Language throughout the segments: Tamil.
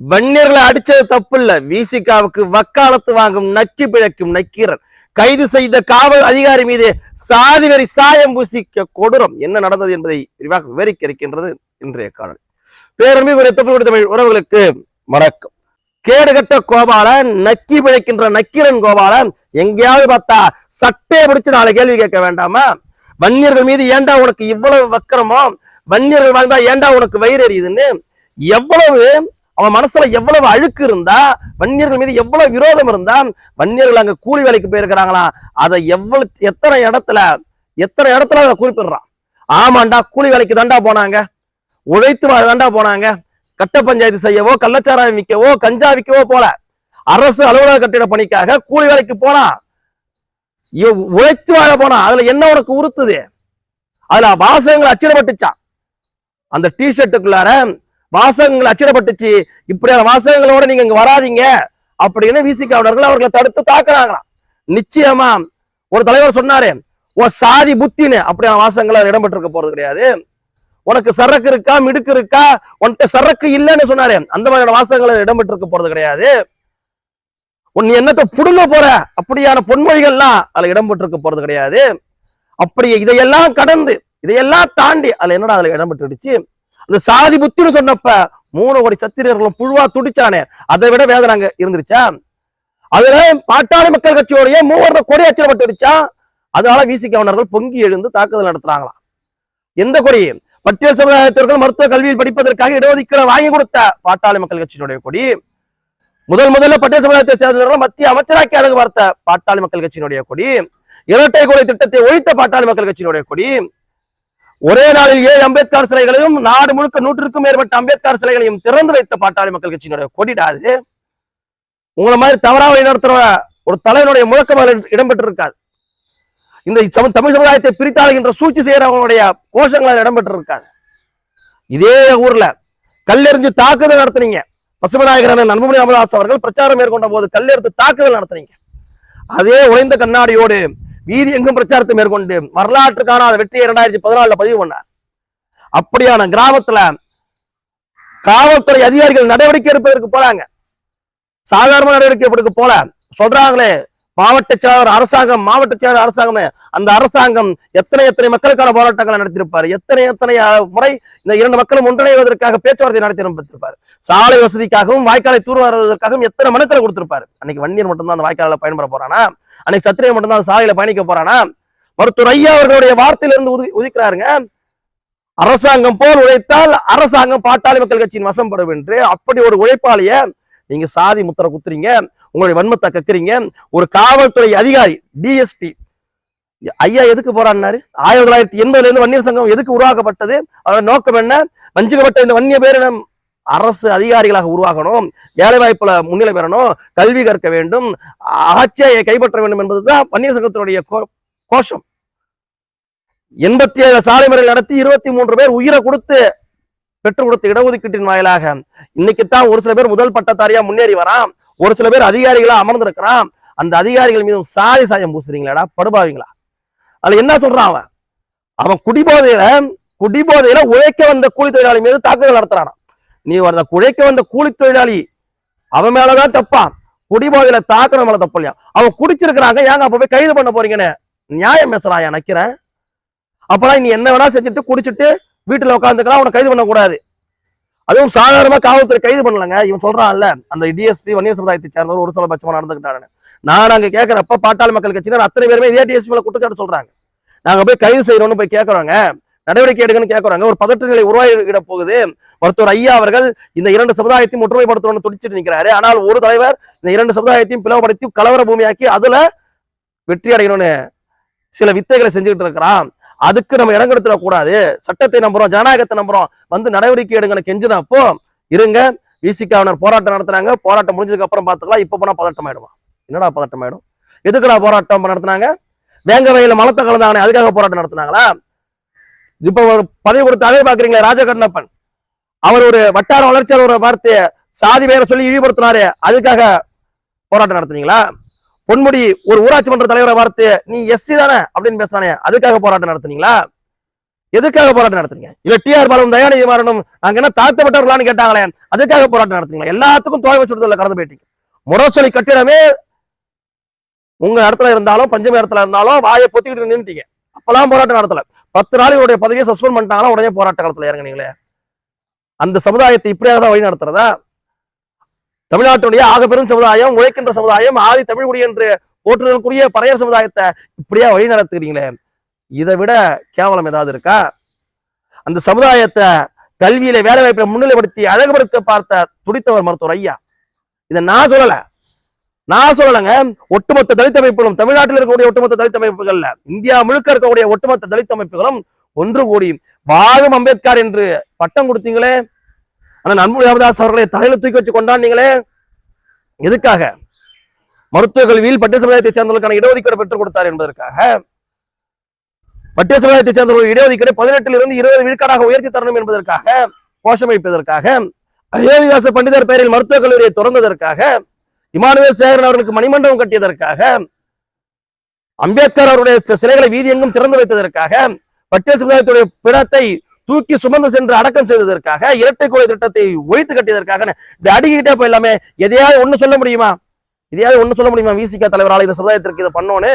வன்னியர்களை அடிச்சது தப்பு இல்ல விசிகாவுக்கு வக்காலத்து வாங்கும் நக்கி பிழைக்கும் நக்கீரன். கைது செய்த காவல் அதிகாரி மீது சாதி வரி சாயம் பூசிக்க கொடூரம். என்ன நடந்தது என்பதை விரிவாக விவரிக்க இருக்கின்றது இன்றைய காணொலி ஒரு தமிழ் தமிழ் உறவுகளுக்கு வணக்கம். கேடுகட்ட கோபாலன் நக்கி பிழைக்கின்ற நக்கீரன் கோபாலன் எங்கேயாவது பார்த்தா சட்டையை பிடிச்சு நாளை கேள்வி கேட்க வேண்டாமா? வன்னியர்கள் மீது ஏன்டா உனக்கு இவ்வளவு வக்கரமோ? வன்னியர்கள் வாழ்ந்தா ஏண்டா உனக்கு வயிறு எரியுதுன்னு? எவ்வளவு அவன் மனசுல எவ்வளவு அழுக்கு இருந்தா வன்னியர்கள் மீது எவ்வளவு விரோதம் இருந்தா வன்னியர்கள் அங்க கூலி வேலைக்கு போயிருக்கிறாங்களா அதை எவ்வளவு எத்தனை இடத்துல எத்தனை இடத்துல அதை குறிப்பிடுறான். ஆமாண்டா கூலி வேலைக்கு தாண்டா போனாங்க. உழைத்து வாழ தாண்டா போனாங்க. கட்ட பஞ்சாயத்து செய்யவோ கள்ளச்சாராயம் விற்கவோ கஞ்சா விற்கவோ போல அரசு அலுவலக கட்டிட பணிக்காக கூலி வேலைக்கு போனா உழைச்சு வாழ போனா அதுல என்ன உனக்கு உறுத்துது? அதுல வாசகங்கள் அச்சிடப்பட்டுச்சான். அந்த டி ஷர்ட்டுக்குள்ளார வாசகங்கள் அச்சிடப்பட்டுச்சு. இப்படியான வாசகங்களோட நீங்க இங்க வராதீங்க. அப்படின்னு விசிகாவினர்கள் அவர்களை தடுத்து தாக்குறாங்களாம் நிச்சயமா ஒரு தலைவர் சொன்னாரு உன் சாதி புத்தின்னு. அப்படியான வாசகங்கள் இடம்பெற்றிருக்க போறது கிடையாது. உனக்கு சரக்கு இருக்கா? மிடுக்கு இருக்கா? உன்கிட்ட சரக்கு இல்லைன்னு சொன்னாரு. அந்த மாதிரியான வாசகங்கள் இடம்பெற்றிருக்க போறது கிடையாது. உன் நீ என்னத்தை புடுங்க போற? அப்படியான பொன்மொழிகள்லாம் அதுல இடம்பெற்றிருக்க போறது கிடையாது. அப்படி இதையெல்லாம் கடந்து இதையெல்லாம் தாண்டி அதுல என்னடா அதுல இடம்பெற்றுடுச்சு அந்த சாதி புத்தின்னு சொன்னப்ப மூணு கோடி சத்திரியர்களும் புழுவா துடிச்சானே. அதை விட வேதனாங்க இருந்துருச்சா? அதுல பாட்டாளி மக்கள் கட்சியோடைய மூவர்ண கொடி அச்சிடப்பட்டுடுச்சா? அதனால விசி கவர்னர்கள் பொங்கி எழுந்து தாக்குதல் நடத்துறாங்களாம். எந்த கொடி? பட்டியல் சமுதாயத்திற்கும் மருத்துவ கல்வியில் படிப்பதற்காக இடஒதுக்கீடு வாங்கி கொடுத்த பாட்டாளி மக்கள் கட்சியினுடைய கொடி. முதல் முதல்ல பட்டியல் சமுதாயத்தை சேர்ந்தவர்கள் மத்திய அமைச்சராக்கி அழகு பார்த்த பாட்டாளி மக்கள் கட்சியினுடைய கொடி. இரட்டை கொலை திட்டத்தை ஒழித்த பாட்டாளி மக்கள் கட்சியினுடைய கொடி. ஒரே நாளில் ஏழு அம்பேத்கர் சிலைகளையும் நாடு முழுக்க நூற்றுக்கும் மேற்பட்ட அம்பேத்கர் சிலைகளையும் திறந்து வைத்த பாட்டாளி மக்கள் கட்சியினுடைய கொடிடாது. உங்களை மாதிரி தவறாக வழி நடத்துற ஒரு தலைவனுடைய முழக்கம் இடம்பெற்றிருக்காது. இந்த சம- தமிழ் சமுதாயத்தை பிரித்தாளுகின்ற சூழ்ச்சி செய்யறவங்களுடைய கோஷங்கள் இடம்பெற்று இடம்பெற்றிருக்காது. இதே ஊர்ல கல்லெறிஞ்சு தாக்குதல் நடத்துனீங்க. பசுமநாயகரான நண்பமணி ராமதாஸ் அவர்கள் பிரச்சாரம் மேற்கொண்ட போது கல்லெடுத்து தாக்குதல் நடத்துனீங்க. அதே உழைந்த கண்ணாடியோடு வீதி எங்கும் பிரச்சாரத்தை மேற்கொண்டு வரலாற்றுக்கான வெற்றியை வெற்றி இரண்டாயிரத்தி பதினாலுல பதிவு பண்ணார். அப்படியான கிராமத்துல காவல்துறை அதிகாரிகள் நடவடிக்கை எடுப்பதற்கு போறாங்க. சாதாரண நடவடிக்கை எடுக்க போல சொல்றாங்களே மாவட்ட செயலாளர் அரசாங்கம் மாவட்ட செயலாளர் அரசாங்கம் அந்த அரசாங்கம் எத்தனை எத்தனை மக்களுக்கான போராட்டங்களை நடத்தியிருப்பார்? எத்தனை எத்தனை முறை இந்த இரண்டு மக்களும் ஒன்றிணைவதற்காக பேச்சுவார்த்தை நடத்தியிருப்பார் சாலை வசதிக்காகவும் வாய்க்காலை தூர்வாருவதற்காகவும் எத்தனை மனுக்களை கொடுத்திருப்பாரு? அன்னைக்கு வன்னியர் மட்டும்தான் அந்த வாய்க்காலில் பயன்பட போறானா? அன்னைக்கு சத்திரியன் மட்டும்தான் சாலையில பயணிக்க போறானா? மருத்துவர் ஐயா அவர்களுடைய வார்த்தையிலிருந்து உதி உதிக்கிறாருங்க. அரசாங்கம் போல் உழைத்தால் அரசாங்கம் பாட்டாளி மக்கள் கட்சியின் வசம்படும் என்று அப்படி ஒரு உழைப்பாளிய நீங்க சாதி முத்திர குத்துறீங்க உங்களுடைய வன்மத்தை கக்குறீங்க ஒரு காவல்துறை அதிகாரி டிஎஸ்பி ஐயா எதுக்கு போறான்னாரு? ஆயிரத்தி தொள்ளாயிரத்தி எண்பதுல இருந்து வன்னியர் சங்கம் எதுக்கு உருவாக்கப்பட்டது? அதோட நோக்கம் என்ன? வஞ்சிக்கப்பட்ட இந்த வன்னிய பேரினம் அரசு அதிகாரிகளாக உருவாகணும் வேலைவாய்ப்புல முன்னிலை பெறணும் கல்வி கற்க வேண்டும் ஆட்சியை கைப்பற்ற வேண்டும் என்பதுதான் பன்னீர் சங்கத்தினுடைய கோஷம். எண்பத்தி ஏழு சாலை முறையில் நடத்தி இருபத்தி மூன்று பேர் உயிரை கொடுத்து பெற்றுக் கொடுத்த இடஒதுக்கீட்டின் வாயிலாக இன்னைக்குத்தான் ஒரு சில பேர் முதல் பட்டத்தாரியா முன்னேறி வரான் ஒரு சில பேர் அதிகாரிகளா அமர்ந்திருக்கிறான் அந்த அதிகாரிகள் மீதும் சாதி சாயம் பூசுறீங்களாடா படுபாவீங்களா? அதுல என்ன சொல்றான் அவன்? அவன் குடிபோதையில குடிபோதையில உழைக்க வந்த கூலி தொழிலாளி மீது தாக்குதல் நடத்துறானா நீ அந்த குழைக்க வந்த கூலி தொழிலாளி அவன் மேலதான் தப்பான் குடிபோதையில தாக்குன மேல தப்பு இல்லையா அவன் குடிச்சிருக்கிறாங்க ஏங்க அப்ப போய் கைது பண்ண போறீங்கன்னு? நியாயம் பேசுறாயா நினைக்கிறேன் அப்பெல்லாம் நீ என்ன வேணா செஞ்சுட்டு குடிச்சிட்டு வீட்டுல உட்காந்துக்கலாம் அவனை கைது பண்ணக்கூடாது. அதுவும் சாதாரணமா காவல்துறை கைது பண்ணலங்க. இவன் சொல்றான்ல அந்த டிஎஸ்பி வன்னிய சமுதாயத்தை சேர்ந்தவர் ஒரு சில பட்சமா நடந்துகிட்டாரு. நான் அங்க கேட்கிறப்ப பாட்டாளி மக்கள் கட்சியினர் அத்தனை பேருமே இதே டிஎஸ்பி மேல குற்றச்சாட்டு சொல்றாங்க. நாங்க போய் கைது செய்யறோம்னு போய் கேட்கறோங்க நடவடிக்கை எடுங்கன்னு கேட்கறாங்க ஒரு பதற்ற நிலை உருவாகிட போகுது. மருத்துவர் ஐயா அவர்கள் இந்த இரண்டு சமுதாயத்தையும் ஒற்றுமைப்படுத்தணும்னு துடிச்சிட்டு நிக்கிறாரு. ஆனால் ஒரு தலைவர் இந்த இரண்டு சமுதாயத்தையும் பிளவுபடுத்தி கலவர பூமியாக்கி அதுல வெற்றி அடையணும்னு சில வித்தைகளை செஞ்சுக்கிட்டு இருக்கிறான். அதுக்கு நம்ம இடம் கொடுத்துட கூடாது. சட்டத்தை நம்புறோம் ஜனநாயகத்தை நம்புறோம். வந்து நடவடிக்கை எடுங்கன்னு கெஞ்சினப்போ இருங்க விசிகாவினர் போராட்டம் நடத்துனாங்க. போராட்டம் முடிஞ்சதுக்கு அப்புறம் பார்த்துக்கலாம். இப்ப போனா பதட்டம் ஆயிடுமா என்னடா பதட்டம் ஆயிடும் எதுக்குடா போராட்டம் நடத்துனாங்க? வேங்க வயல மலத்தை கலந்தாங்க அதுக்காக போராட்டம் நடத்துனாங்களா? இப்ப ஒரு பதவி கொடுத்தாலே பாக்குறீங்களா ராஜகண்ணப்பன். அவர் ஒரு வட்டார வளர்ச்சியாளர் ஒரு வார்த்தையை சாதி பேரை சொல்லி இழிவுபடுத்தினாரு அதுக்காக போராட்டம் நடத்துனீங்களா? பொன்முடி ஒரு ஊராட்சி மன்ற தலைவரை வார்த்தை நீ எஸ்சி தானே அப்படின்னு பேசுறானே அதுக்காக போராட்டம் நடத்துனீங்களா? எதுக்காக போராட்டம் நடத்துறீங்க? இல்ல டிஆர் பாலம் தயாநிதி மாறணும் நாங்க என்ன தாழ்த்தப்பட்டவர்களான்னு கேட்டாங்களே அதுக்காக போராட்டம் நடத்துறீங்களா எல்லாத்துக்கும் தோல்வி வச்சுடுறதுல கடந்து போயிட்டீங்க. முரசொலி கட்டிடமே உங்க இடத்துல இருந்தாலும் பஞ்சமி இடத்துல இருந்தாலும் வாயை பொத்திக்கிட்டு நின்றுட்டீங்க அப்பெல்லாம் போராட்டம் நடத்தல. பத்து நாள் இவருடைய பதவியை சஸ்பெண்ட் பண்ணிட்டாங்களா உடனே போராட்ட காலத்துல இறங்குனீங்களே. அந்த சமுதாயத்தை இப்படியாக தான் வழி நடத்துறதா? தமிழ்நாட்டுடைய ஆக பெரும் சமுதாயம் உழைக்கின்ற சமுதாயம் ஆதி தமிழ் குடி என்று போற்றுதற்குரிய பறையர் சமுதாயத்தை இப்படியா வழி நடத்துகிறீங்களே இதை விட கேவலம் ஏதாவது இருக்கா? அந்த சமுதாயத்தை கல்வியில வேலை வாய்ப்பை முன்னிலைப்படுத்தி அழகுபடுத்த பார்த்த துடித்தவர் மருத்துவர் ஐயா. இதை நான் சொல்லலை. நான் சொல்லலைங்க ஒட்டுமொத்த தலித் அமைப்புகளும் தமிழ்நாட்டில் இருக்கக்கூடிய ஒட்டுமொத்த தலித் அமைப்புகள்ல இந்தியா முழுக்க இருக்கக்கூடிய ஒட்டுமொத்த தலித் அமைப்புகளும் ஒன்று கூடி வாழும் அம்பேத்கர் என்று பட்டம் கொடுத்தீங்களே ஆனா அன்பு ராமதாஸ் அவர்களை தலையில தூக்கி வச்சு கொண்டாடினீங்களே எதுக்காக? மருத்துவ கல்வியில் பட்டியல் சமுதாயத்தை சேர்ந்தவர்களுக்கான இடஒதுக்கீடு பெற்றுக் கொடுத்தார் என்பதற்காக. பட்டியல் சமுதாயத்தை சேர்ந்தவர்கள் இடஒதுக்கீடு பதினெட்டில் இருந்து இருபது விழுக்காடாக உயர்த்தி தரணும் என்பதற்காக கோஷமைப்பதற்காக அயோத்திதாச பண்டிதர் பெயரில் மருத்துவக் கல்லூரியை திறந்ததற்காக இமானுவேல் சேகரன் அவர்களுக்கு மணிமண்டபம் கட்டியதற்காக அம்பேத்கர் அவருடைய சிலைகளை வீதி எங்கும் திறந்து வைத்ததற்காக பட்டியல் சமுதாயத்துடைய பிணத்தை தூக்கி சுமந்து சென்று அடக்கம் செய்வதற்காக இரட்டை கோழி திட்டத்தை ஒழித்து கட்டியதற்காக இப்படி அடிக்கிட்டே போயிடலாமே. எதையாவது ஒண்ணு சொல்ல முடியுமா? எதையாவது ஒண்ணு சொல்ல முடியுமா? விசிக தலைவரால் இந்த சமுதாயத்திற்கு இதை பண்ணோன்னு?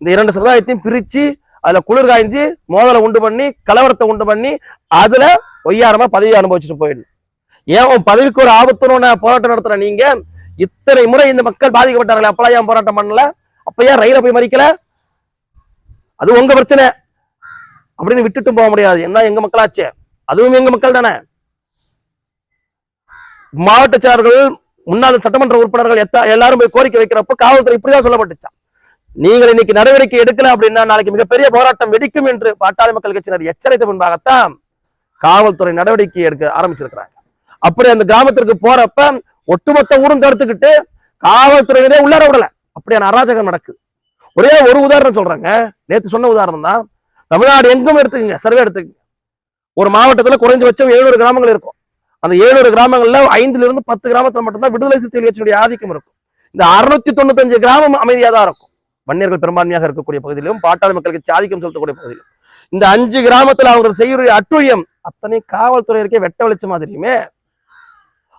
இந்த இரண்டு சமுதாயத்தையும் பிரிச்சு அதுல குளிர் காய்ஞ்சி மோதலை உண்டு பண்ணி கலவரத்தை உண்டு பண்ணி அதுல ஒய்யாரமா பதவி அனுபவிச்சுட்டு போயிடணும் ஏன் உன் பதவிக்கு ஒரு ஆபத்துன்னு போராட்டம் நடத்துற நீங்க? இத்தனை முறை இந்த மக்கள் பாதிக்கப்பட்டார்கள் அப்பெல்லாம் ஏன் போராட்டம் பண்ணல? அப்ப ஏன் ரயில போய் மறிக்கல? அது உங்க பிரச்சனை. அப்படின்னு விட்டுட்டு போக முடியாது. என்ன எங்க மக்களாச்சே? அதுவும் எங்க மக்கள் தானே. மாவட்ட செயலர்கள் முன்னாள் சட்டமன்ற உறுப்பினர்கள் எத்த எல்லாரும் போய் கோரிக்கை வைக்கிறப்ப காவல்துறை இப்படிதான் சொல்லப்பட்டுச்சான் நீங்கள் இன்னைக்கு நடவடிக்கை எடுக்கல அப்படின்னா நாளைக்கு மிகப்பெரிய போராட்டம் வெடிக்கும் என்று பாட்டாளி மக்கள் கட்சியினர் எச்சரித்த முன்பாகத்தான் காவல்துறை நடவடிக்கை எடுக்க ஆரம்பிச்சிருக்கிறாங்க. அப்படி அந்த கிராமத்திற்கு போறப்ப ஒட்டுமொத்த ஊரும் தடுத்துக்கிட்டு காவல்துறையினரே உள்ளார விடல. அப்படியான அராஜகம் நடக்குது. ஒரே ஒரு உதாரணம் சொல்றேங்க. நேத்து சொன்ன உதாரணம் தான். தமிழ்நாடு எங்கும் எடுத்துக்கங்க சர்வே எடுத்துக்கங்க. ஒரு மாவட்டத்துல குறைஞ்சபட்சம் எழுநூறு கிராமங்கள் இருக்கும். அந்த எழுநூறு கிராமங்கள்ல ஐந்துல இருந்து பத்து கிராமத்துல மட்டும்தான் விடுதலை சிறுத்தைகள் கட்சியுடைய ஆதிக்கம் இருக்கும். இந்த அறுநூத்தி தொண்ணூத்தஞ்சு கிராமம் அமைதியா தான் இருக்கும். வன்னியர்கள் பெரும்பான்மையாக இருக்கக்கூடிய பகுதியிலும் பாட்டாளி மக்கள் கட்சி ஆதிக்கம் செலுத்தக்கூடிய பகுதியிலும். இந்த அஞ்சு கிராமத்துல அவங்க செய்யக்கூடிய அட்டுழியம் அத்தனை காவல்துறையருக்கே வெட்ட வெளிச்சமா தெரியுமே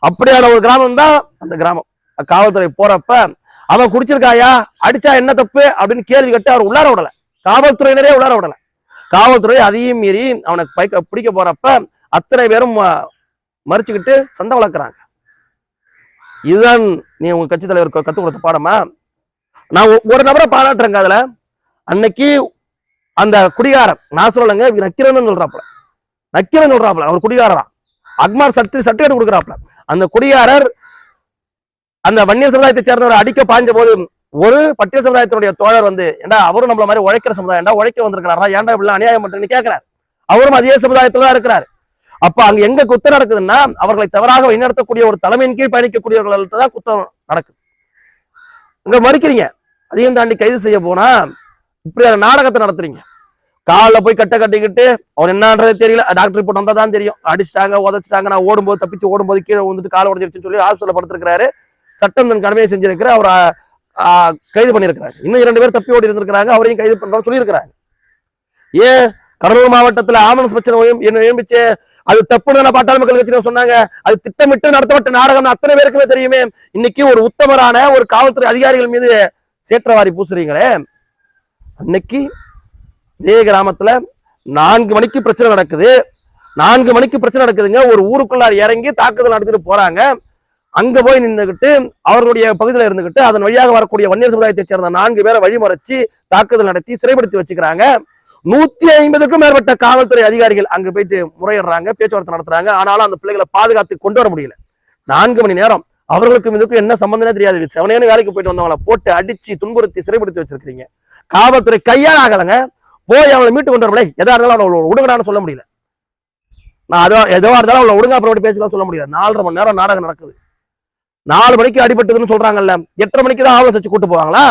அப்படியான ஒரு கிராமம் தான் அந்த கிராமம். காவல்துறை போறப்ப அவன் குடிச்சிருக்காயா? அடிச்சா என்ன தப்பு? அப்படின்னு கேள்வி கேட்டு அவர் உள்ளார விடல. காவல்துறையினரே உள்ளார விடல. காவல்துறை அதையும் மீறி அவனை பைக்க பிடிக்க போறப்ப அத்தனை பேரும் ம- மறிச்சுக்கிட்டு சண்டை வளர்க்குறாங்க. இதுதான் நீ உங்க கட்சி தலைவர் கத்து கொடுத்த பாடமா? நான் ஒ- ஒரு நபரை பாராட்டுறேங்க அதுல. அன்னைக்கு அந்த குடிகாரன் நான் சொல்லலைங்க நக்கிரன் சொல்றாப்புல. நக்கிரன் சொல்றாப்புல. அவர் குடிகாரரா. அக்மார் சர்டி சர்டிபிகேட் கொடுக்குறாப்புல. அந்த குடியாரர் அந்த வன்னியர் சமுதாயத்தை சேர்ந்தவரை அடிக்க பாய்ஞ்ச போது ஒரு பட்டியல் சமுதாயத்தினுடைய தோழர் வந்து ஏண்டா அவரும் நம்மள மாதிரி உழைக்கிற சமுதாயம் ஏண்டா உழைக்க வந்திருக்கிறாரா? ஏன்டா இப்படி அநியாயம் பண்றேன்னு கேட்கிறார் அவரும் அதே சமுதாயத்துல தான் இருக்கிறார். அப்ப அங்க எங்க குத்தம் நடக்குதுன்னா அவர்களை தவறாக வழிநடத்தக்கூடிய ஒரு தலைமையின் கீழ் பயணிக்கக்கூடியவர்கள்ட்ட தான் குத்தம் நடக்குது. இங்க மறுக்கிறீங்க. அதையும் தாண்டி கைது செய்ய போனா இப்படி நாடகத்தை நடத்துறீங்க. காலில் போய் கட்ட கட்டிக்கிட்டு அவர் என்னன்றதே தெரியல. டாக்டர் ரிப்போர்ட் வந்தால் தான் தெரியும். அடிச்சிட்டாங்க உதச்சிட்டாங்க. நான் ஓடும்போது தப்பிச்சு ஓடும்போது கீழே வந்துட்டு கால் உடஞ்சிருச்சுன்னு சொல்லி ஹாஸ்பிட்டல் படுத்திருக்கிறாரு. சட்டம் தன் கடமையை செஞ்சிருக்கிற அவர் கைது பண்ணியிருக்கிறாங்க இன்னும் இரண்டு பேர் தப்பி ஓடி இருந்திருக்கிறாங்க. அவரையும் கைது பண்றோம்னு சொல்லியிருக்கிறாங்க ஏன்? கடலூர் மாவட்டத்தில் ஆம்புலன்ஸ் பிரச்சனை என்ன எழும்பிச்சு? அது தப்புன்னு நான் பாட்டாளி மக்கள் கட்சியினர் சொன்னாங்க. அது திட்டமிட்டு நடத்தப்பட்ட நாடகம் அத்தனை பேருக்குமே தெரியுமே. இன்னைக்கு ஒரு உத்தமரான ஒரு காவல்துறை அதிகாரிகள் மீது சேற்றவாரி பூசுறீங்களே. அன்னைக்கு இதே கிராமத்துல நான்கு மணிக்கு பிரச்சனை நடக்குது. நான்கு மணிக்கு பிரச்சனை நடக்குதுங்க. ஒரு ஊருக்குள்ளார் இறங்கி தாக்குதல் நடத்திட்டு போறாங்க. அங்க போய் நின்றுகிட்டு அவர்களுடைய பகுதியில இருந்துகிட்டு அதன் வழியாக வரக்கூடிய வன்னியர் சமுதாயத்தைச் சேர்ந்த நான்கு பேரை வழிமறைச்சு தாக்குதல் நடத்தி சிறைப்படுத்தி வச்சுக்கிறாங்க. நூத்தி ஐம்பதுக்கும் மேற்பட்ட காவல்துறை அதிகாரிகள் அங்க போயிட்டு முறையிடுறாங்க பேச்சுவார்த்தை நடத்துறாங்க. ஆனாலும் அந்த பிள்ளைகளை பாதுகாத்து கொண்டு வர முடியல. நான்கு மணி நேரம் அவர்களுக்கும் இதுக்கும் என்ன சம்பந்தமே தெரியாது. செவனேன்னு வேலைக்கு போயிட்டு வந்தவங்கள போட்டு அடிச்சு துன்புறுத்தி சிறைப்படுத்தி வச்சிருக்கீங்க காவல்துறை கையால் ஆகலைங்க. போய் அவளை மீட்டு கொண்டு வரல எதா இருந்தாலும் அவளை விடுங்கடான்னு சொல்ல முடியல. நான் அதோ எதுவா இருந்தாலும் அவளை ஒழுங்கா அப்புறம் பேசலாம் சொல்ல முடியல. நாலரை மணி நேரம் நாடகம் நடக்குது. நாலு மணிக்கு அடிபட்டதுன்னு சொல்றாங்கல்ல. எட்டரை மணிக்கு தான் ஆவலை வச்சு கூட்டு போவாங்களா?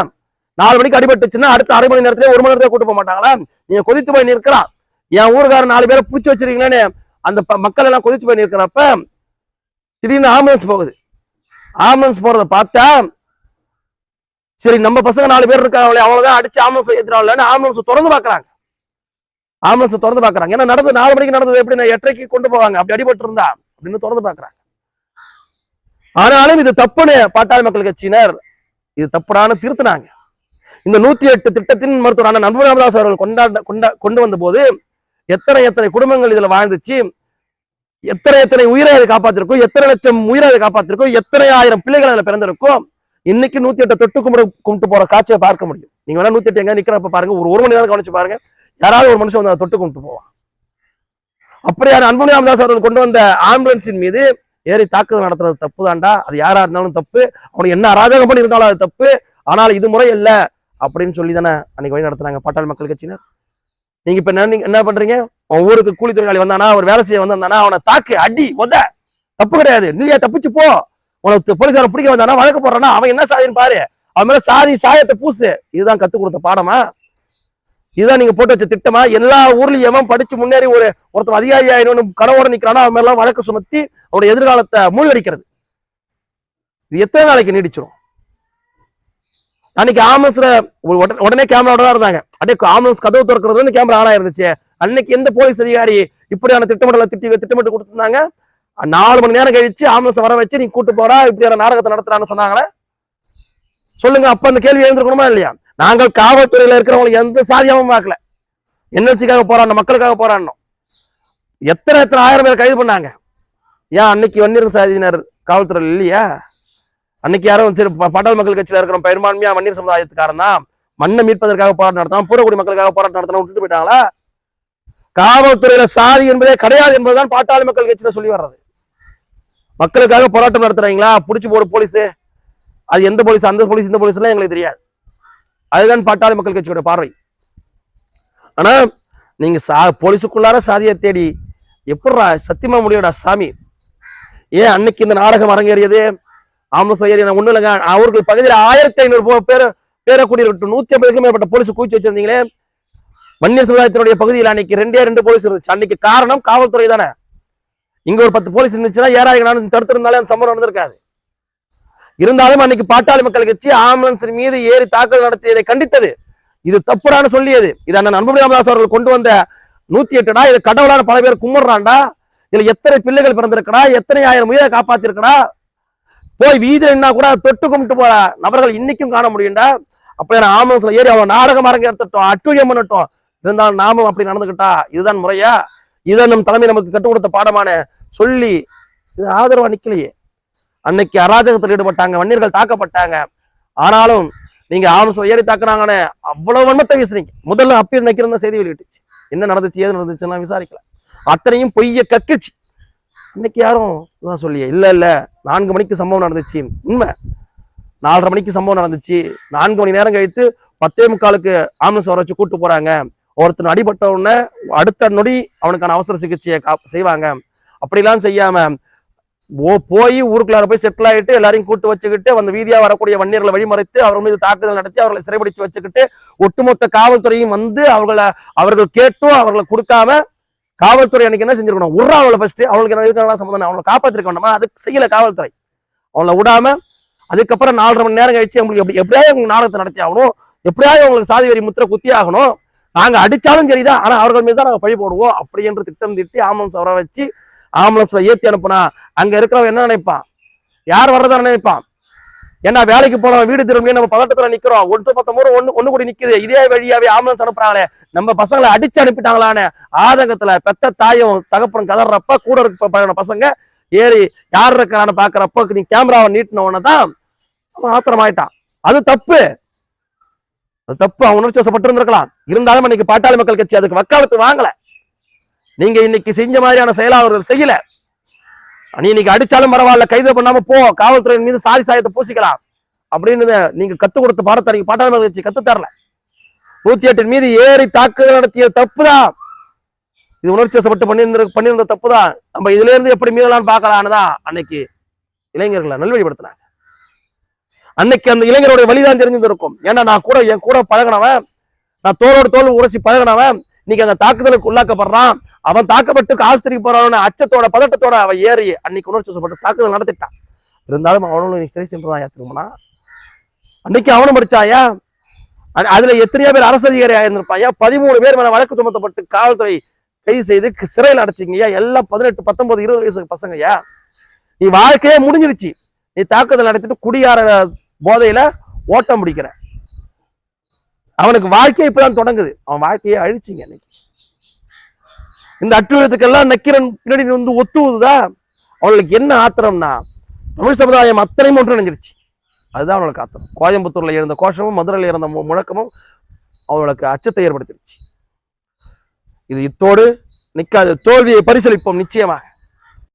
நாலு மணிக்கு அடிபட்டுச்சுன்னா அடுத்த அரை மணி நேரத்துல ஒரு மணி நேரத்துல கூட்டு போக மாட்டாங்களா? நீங்க கொதித்து போய் நிற்கிறா. என் ஊருக்காரன் நாலு பேரை பிடிச்சி வச்சிருக்கீங்களேன்னு அந்த மக்கள் எல்லாம் கொதிச்சு போய் நிற்கிறப்ப திடீர்னு ஆம்புலன்ஸ் போகுது. ஆம்புலன்ஸ் போறதை பார்த்தா சரி நம்ம பசங்க நாலு பேர் இருக்காங்களே அவ்வளவுதான் அடிச்சு ஆம்புலன்ஸ் ஏத்துறாங்கன்னு ஆம்புலன்ஸ் திறந்து பாக்குறாங்க ஆம்புலன்ஸ் திறந்து பாக்குறாங்க ஏன்னா நடந்து நாலு மணிக்கு நடந்தது எப்படி நான் எட்டரைக்கு கொண்டு போவாங்க அப்படி அடிபட்டு இருந்தா அப்படின்னு திறந்து பாக்குறாங்க ஆனாலும் இது தப்புன்னு பாட்டாளி மக்கள் கட்சியினர் இது தப்புடான திருத்தினாங்க. இந்த நூத்தி எட்டு திட்டத்தின் மருத்துவரான நண்பர் ராமதாஸ் அவர்கள் கொண்டாட கொண்டா கொண்டு வந்த போது எத்தனை எத்தனை குடும்பங்கள் இதுல வாழ்ந்துச்சு எத்தனை எத்தனை உயிரை அதை காப்பாத்திருக்கும் எத்தனை லட்சம் உயிரை அதை காப்பாத்திருக்கும் எத்தனை ஆயிரம் பிள்ளைகள் அதுல பிறந்திருக்கும் இன்னைக்கு நூத்தி எட்டு தொட்டு கும்பிட கும்பிட்டு போற காட்சியை பார்க்க முடியும். நீங்க வேணா நூத்தி எட்டு எங்க நிக்கிறப்ப பாருங்க. ஒரு ஒரு மணி நேரம் கவனிச்சு பாருங்க. யாராவது ஒரு மனுஷன் வந்து அதை தொட்டு கும்பிட்டு போவான். அப்படியான அன்புமணி ராமதாஸ் அவர்கள் கொண்டு வந்த ஆம்புலன்ஸின் மீது ஏறி தாக்குதல் நடத்துறது தப்பு தாண்டா அது யாரா இருந்தாலும் தப்பு. அவனுக்கு என்ன அராஜகம் பண்ணி இருந்தாலும் அது தப்பு. ஆனால் இது முறை இல்ல அப்படின்னு சொல்லி தானே அன்னைக்கு வழி நடத்துனாங்க பாட்டாளி மக்கள் கட்சியினர். நீங்க இப்ப என்ன நீங்க என்ன பண்றீங்க? ஊருக்கு கூலி தொழிலாளி வந்தானா? அவர் வேலை செய்ய வந்தானா அவனை தாக்கு அடி உத தப்பு கிடையாது. இல்லையா தப்பிச்சு போ. உனக்கு போலீஸார பிடிக்க வந்தானா வழக்கு போடுறானா அவன் என்ன சாதின்னு பாரு. அவன் மேல சாதி சாயத்தை பூசு. இதுதான் கத்துக் கொடுத்த பாடமா? இதுதான் நீங்க போட்டு வச்ச திட்டமா? எல்லா ஊர்லயும் எவன் படிச்சு முன்னேறி ஒரு ஒருத்தன் அதிகாரி ஆயிடும்னு கனவோட நிக்கிறானோ அவன் மேலாம் வழக்கு சுமத்தி அவனுடைய எதிர்காலத்தை மூழ்கடிக்கிறது. இது எத்தனை நாளைக்கு நீடிச்சிடும் அன்னைக்கு ஆம்புலன்ஸ்ல உடனே கேமராவோட தான் இருந்தாங்க. அப்படியே ஆம்புலன்ஸ் கதவு திறக்கிறது வந்து கேமரா ஆனா இருந்துச்சு அன்னைக்கு எந்த போலீஸ் அதிகாரி இப்படியான திட்டமிடல திட்டி திட்டமிட்டு கொடுத்துருந்தாங்க? நாலு மணி நேரம் கழிச்சு ஆம்புலன்ஸ் வர வச்சு நீ கூட்டு போடா இப்படியான நாடகத்தை நடத்துறான்னு சொன்னாங்களே? சொல்லுங்க அப்ப அந்த கேள்வி எழுந்திருக்கணுமா இல்லையா? நாங்கள் காவல்துறையில இருக்கிறவங்களை எந்த சாதியாவும் பார்க்கல. என்எல்சிக்காக போராடணும் மக்களுக்காக போராடணும் எத்தனை எத்தனை ஆயிரம் பேர் கைது பண்ணாங்க? ஏன் அன்னைக்கு வன்னியர் சாதியினர் காவல்துறையில் இல்லையா? அன்னைக்கு யாரும் சரி பாட்டாள் மக்கள் கட்சியில இருக்கிற பெரும்பான்மையா வன்னியர் சமுதாயத்துக்காரன் தான். மண்ணை மீட்பதற்காக போராட்டம் நடத்தலாம் பூரக்குடி மக்களுக்காக போராட்டம் நடத்தலாம் விட்டுட்டு போயிட்டாங்களா? காவல்துறையில சாதி என்பதே கிடையாது என்பதுதான் பாட்டாளி மக்கள் கட்சியில சொல்லி வர்றது. மக்களுக்காக போராட்டம் நடத்துறீங்களா? பிடிச்சி போடு போலீஸ். அது எந்த போலீஸ்? அந்த போலீஸ் இந்த போலீஸ் எல்லாம் எங்களுக்கு தெரியாது. அதுதான் பாட்டாளி மக்கள் கட்சியோட பார்வை. ஆனா நீங்க சா போலீஸுக்குள்ளார சாதியை தேடி எப்படா சத்தியமா முடியடா சாமி? ஏன் அன்னைக்கு இந்த நாடகம் அரங்கேறியது? ஆம்புலன்ஸ் ஏறி நான் ஒண்ணு இல்லைங்க. அவர்கள் பகுதியில் ஆயிரத்தி ஐநூறு பேர் பேரை கூட்டியிருக்கட்டும் நூத்தி ஐம்பதுக்கும் மேற்பட்ட போலீஸ் குவிச்சு வச்சிருந்தீங்களே. வன்னியர் சமுதாயத்தினுடைய பகுதியில் அன்னைக்கு ரெண்டே ரெண்டு போலீஸ் இருந்துச்சு. அன்னைக்கு காரணம் காவல்துறை தானே. இங்க ஒரு பத்து போலீஸ் இருந்துச்சுன்னா ஏராயிரம் நான் தடுத்திருந்தாலே அந்த சம்பவம் நடந்திருக்காது. இருந்தாலும் அன்னைக்கு பாட்டாளி மக்கள் கட்சி ஆம்புலன்ஸின் மீது ஏறி தாக்குதல் நடத்தியதை கண்டித்தது. இது தப்புடான்னு சொல்லியது. இது அண்ணன் அன்புமணி ராமதாஸ் அவர்கள் கொண்டு வந்த நூத்தி எட்டுடா இது கடவுளான பல பேர் கும்பிடுறான்டா. இதுல எத்தனை பிள்ளைகள் பிறந்திருக்கடா எத்தனை ஆயிரம் உயிரை காப்பாத்திருக்கடா. போய் வீதியில் என்ன கூட தொட்டு கும்பிட்டு போற நபர்கள் இன்னைக்கும் காண முடியும்டா. அப்படியே ஆம்புலன்ஸ்ல ஏறி அவன் நாடகம் அரங்க எடுத்துட்டோம் அட்டுழியம் பண்ணட்டும். இருந்தாலும் நாமும் அப்படி நடந்துக்கிட்டா இதுதான் முறையா? இதை நம் தலைமை நமக்கு கற்றுக் கொடுத்த பாடமான சொல்லி இது ஆதரவா நிக்கலையே. அன்னைக்கு அராஜகத்தில் ஈடுபட்டாங்க வன்னியர்கள் தாக்கப்பட்டாங்க. ஆனாலும் நீங்க ஆம்புலன்ஸ்ல ஏறி தாக்குனாங்கன்னு அவ்வளவு வன்மத்தை வீசுறீங்க முதல்ல அப்பீர் நிக்கிறத செய்தி வெளியிட்டுச்சு. என்ன நடந்துச்சு ஏது நடந்துச்சுன்னா விசாரிக்கல. அத்தனையும் பொய்ய கக்குச்சு. இன்னைக்கு யாரும் இதான் சொல்லியே இல்ல இல்ல நான்கு மணிக்கு சம்பவம் நடந்துச்சு. உண்மை. நாலரை மணிக்கு சம்பவம் நடந்துச்சு. நான்கு மணி நேரம் கழித்து பத்தே முக்காலுக்கு ஆம்புலன்ஸ் வர வச்சு கூட்டு போறாங்க. ஒருத்தன் அடிபட்ட உடனே அடுத்த நொடி அவனுக்கான அவசர சிகிச்சையை கா- செய்வாங்க. அப்படிலாம் செய்யாம ஓ போய் ஊருக்குள்ளார போய் செட்டில் ஆயிட்டு எல்லாரையும் கூட்டு வச்சுக்கிட்டு அந்த வீதியா வரக்கூடிய வன்னியர்களை வழிமறைத்து அவர்கள் மீது தாக்குதல் நடத்தி அவர்களை சிறைபிடிச்சு வச்சுக்கிட்டு ஒட்டுமொத்த காவல்துறையும் வந்து அவர்களை அவர்கள் கேட்டும் அவர்களை கொடுக்காம காவல்துறை அன்னைக்கு என்ன செஞ்சிருக்கணும்? உர்றா அவளை ஃபர்ஸ்ட் அவங்களுக்கு என்ன இதுக்கெல்லாம் சம்மந்தம் அவங்களை காப்பாத்திருக்க வேண்டாமா? அதுக்கு செய்யல காவல்துறை. அவங்கள விடாம அதுக்கப்புறம் நாலரை மணி நேரம் கழிச்சு அவங்களுக்கு எப்படி எப்படியாவது உங்களுக்கு நாடகத்தை நடத்தி ஆகணும். எப்படியாவது அவங்களுக்கு சாதி வரி முத்திரை குத்தி ஆகணும். நாங்க அடிச்சாலும் சரிதான் ஆனா அவர்கள் மீது தான் நாங்க பழி போடுவோம் அப்படி என்று திட்டம் திட்டி ஆம்புலன்ஸ் வர வச்சு ஆம்புலன்ஸ்ல ஏத்தி அனுப்புனா அங்க இருக்கிறவன் என்ன நினைப்பான்? யார் வர்றதா நினைப்பான்? ஏன்னா வேலைக்கு போறோம் வீடு திரும்பி நம்ம பதட்டத்துல நிக்கிறோம். ஒன்று பத்து ஒண்ணு ஒண்ணு கூடி நிக்குது. இதே வழியாவே ஆம்புலன்ஸ் அனுப்புறாங்களே. நம்ம பசங்களை அடிச்சு அனுப்பிட்டாங்களான்னு ஆதங்கத்துல பெத்த தாயும் தகப்பனும் கதறப்ப கூட இருக்க பசங்க ஏறி யார் இருக்கிறான்னு பாக்குறப்ப நீ கேமராவை நீட்டின உடனே தான் அவன் ஆத்திரமாயிட்டான். அது தப்பு. அது தப்பு. அவன் உணர்ச்சி வசப்பட்டு இருந்திருக்கலாம் இருந்தாலும் இன்னைக்கு பாட்டாளி மக்கள் கட்சி அதுக்கு வக்காலத்து வாங்கல. நீங்க இன்னைக்கு செஞ்ச மாதிரியான செயலா அவர்கள் செய்யல. நீ இன்னைக்கு அடிச்சாலும் பரவாயில்ல கைது பண்ணாம போ காவல்துறையின் மீது சாதி சாயத்தை பூசிக்கலாம். அப்படின்னு நீங்க கத்து கொடுத்த பாடத்தை நீங்க பாட்டாளி மக்கள் கட்சி கத்து தரல. நூத்தி எட்டின் மீது ஏறி தாக்குதல் நடத்திய தப்புதான். இது உணர்ச்சி வசப்பட்டு பண்ணியிருந்த பண்ணியிருந்த தப்புதான். நம்ம இதுல இருந்து எப்படி மீறலாம்னு பார்க்கலான்னு தான் அன்னைக்கு இளைஞர்களை நல்வழிப்படுத்தினாங்க. அன்னைக்கு அந்த இளைஞருடைய வழிதான் தெரிஞ்சிருந்திருக்கும். ஏன்னா நான் கூட என் கூட பழகினவன் நான் தோளோட தோல் உரசி பழகினவன் இன்னைக்கு அந்த தாக்குதலுக்கு உள்ளாக்கப்படுறான். அவன் தாக்கப்பட்டு ஆஸ்திரிக்கு போறவன அச்சத்தோட பதட்டத்தோட அவன் ஏறி அன்னைக்கு உணர்ச்சி சொல்லப்பட்டு தாக்குதல் நடத்திட்டான். இருந்தாலும் அவனும் நீ சிறை சென்றதான் திரும்பினா அன்னைக்கு அவனும் படிச்சாயா அதுல எத்தனையோ பேர் அரசு அதிகாரி இருந்திருப்பாயா பதிமூணு பேர் மேல வழக்கு சுமத்தப்பட்டு காவல்துறை கைது செய்து சிறையில் அடைச்சிங்கய்யா எல்லாம் பதினெட்டு பத்தொன்பது இருபது வயசு பசங்கய்யா நீ வாழ்க்கையே முடிஞ்சிருச்சு நீ தாக்குதல் நடத்திட்டு குடியார போதையில ஓட்டம் முடிக்கிறேன் அவனுக்கு வாழ்க்கை இப்பதான் தொடங்குது. அவன் வாழ்க்கையை அழிச்சிங்க இன்னைக்கு. இந்த அட்டுழியத்துக்கெல்லாம் நக்கீரன் பின்னாடி வந்து ஒத்துவுதா அவனுக்கு என்ன ஆத்திரம்னா தமிழ் சமுதாயம் அத்தனையும் ஒன்று நினைஞ்சிருச்சு. அதுதான் அவனுக்கு ஆத்திரம். கோயம்புத்தூர்ல இருந்த கோஷமும் மதுரையில் இருந்த முழக்கமும் அவளுக்கு அச்சத்தை ஏற்படுத்திருச்சு. இது இத்தோடு நிக்காது. தோல்வியை பரிசளிப்போம் நிச்சயமாக.